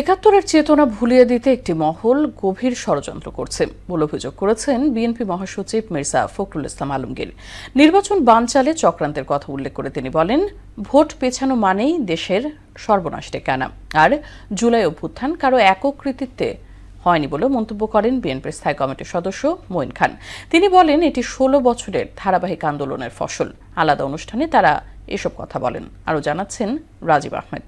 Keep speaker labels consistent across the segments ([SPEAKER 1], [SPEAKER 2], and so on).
[SPEAKER 1] একাত্তরের চেতনা ভুলিয়ে দিতে একটি মহল গভীর ষড়যন্ত্র করছে। বলে অভিযোগ করেছেন বিএনপি মহাসচিব মির্জা ফখরুল ইসলাম আলমগীর। নির্বাচন বানচালে চক্রান্তের কথা উল্লেখ করে তিনি বলেন, ভোট পেছানো মানেই দেশের সর্বনাশ ডেকে আর জুলাই অভ্যুত্থান কারও একক কৃতিত্বে হয়নি বলে মন্তব্য করেন বিএনপির স্থায়ী কমিটির সদস্য মঈন খান। তিনি বলেন, এটি ষোলো বছরের ধারাবাহিক আন্দোলনের ফসল। আলাদা অনুষ্ঠানে তারা এসব কথা বলেন। আরও জানাচ্ছেন রাজীব আহমেদ।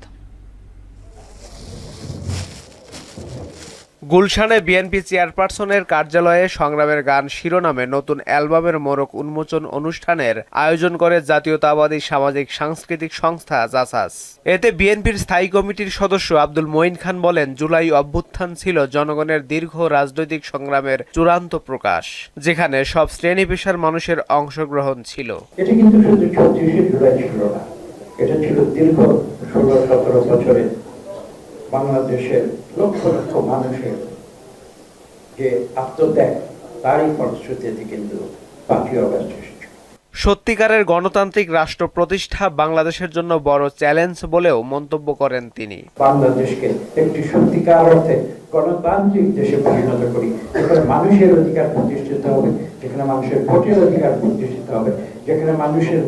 [SPEAKER 2] গুলশানে বিএনপি চেয়ারপারসনের কার্যালয়ে সংগ্রামের গান শিরোনামে নতুন অ্যালবামের মোড়ক উন্মোচন অনুষ্ঠানের আয়োজন করে জাতীয়তাবাদী সামাজিক সাংস্কৃতিক সংস্থা জাসাস। এতে বিএনপির স্থায়ী কমিটির সদস্য আব্দুল মঈন খান বলেন, জুলাই অভ্যুত্থান ছিল জনগণের দীর্ঘ রাজনৈতিক সংগ্রামের চূড়ান্ত প্রকাশ, যেখানে সব শ্রেণি পেশার মানুষের অংশগ্রহণ ছিল।
[SPEAKER 3] এটা কিন্তু শুধু জুলাই ছিল না এটা ছিল দীর্ঘ ষোলো সতেরো বছরে বাংলাদেশের লক্ষ লক্ষ মানুষের যে আত্মত্যাগ তারই ফলশ্রুতিতে কিন্তু পাঁচই অগস্ট এসেছে
[SPEAKER 2] সত্যিকারের গণতান্ত্রিক রাষ্ট্র প্রতিষ্ঠা বাংলাদেশের জন্য বড় চ্যালেঞ্জ বলেও মন্তব্য করেন তিনি।
[SPEAKER 3] বাংলাদেশকে একটি সত্যিকার অর্থে গণতান্ত্রিক দেশে পরিণত করি যেখানে মানুষের অধিকার প্রতিষ্ঠিত হবে যেখানে মানুষের ভোটের অধিকার প্রতিষ্ঠিত হবে যেখানে মানুষের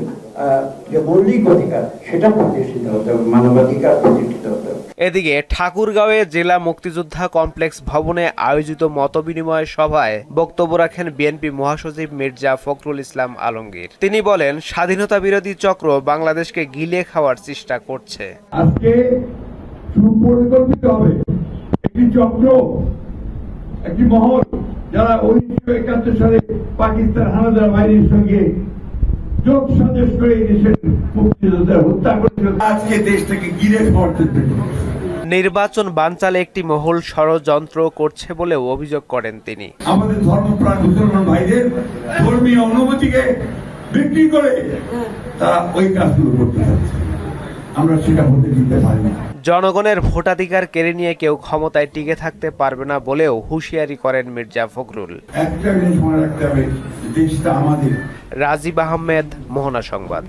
[SPEAKER 3] যে মৌলিক অধিকার সেটা প্রতিষ্ঠিত হতে হবে মানবাধিকার প্রতিষ্ঠিত হতে হবে।
[SPEAKER 2] এদিকে ঠাকুরগাঁওয়ে জেলা মুক্তিযোদ্ধা কমপ্লেক্স ভবনে আয়োজিত মতবিনিময় সভায় বক্তব্য রাখেন বিএনপি মহাসচিব মির্জা ফখরুল ইসলাম আলমগীর। তিনি বলেন স্বাধীনতা বিরোধী চক্র বাংলাদেশকে গিলে খাওয়ার চেষ্টা করছে।
[SPEAKER 4] আজকে সুপরিকল্পিত হবে একটি চক্র একটি মহল যারা উনিশশো একাত্তর সালে পাকিস্তান হানাদার বাহিনীর সঙ্গে যোগ সাজেশ করে দেশের মুক্তিযোদ্ধার হত্যা করেছিল। আজকে দেশটাকে গিরে পড়তে
[SPEAKER 2] নির্বাচন বানচালে একটি মহল ষড়যন্ত্র করছে বলেও অভিযোগ করেন তিনি।
[SPEAKER 4] আমাদের ধর্মপ্রাণ মুসলমান ভাইদের ধর্মীয় অনুভূতিকে বিক্রি করে তারা ওই কাজগুলো করতে চাচ্ছে আমরা সেটা হতে দিতে পারি না।
[SPEAKER 2] জনগণের ভোটাধিকার কেড়ে নিয়ে কেউ ক্ষমতায় টিকে থাকতে পারবে না বলেও হুঁশিয়ারি করেন মির্জা ফখরুল।
[SPEAKER 4] একটা জিনিস মনে রাখতে হবে দেশটা আমাদের।
[SPEAKER 2] রাজীব আহমেদ মোহনা সংবাদ।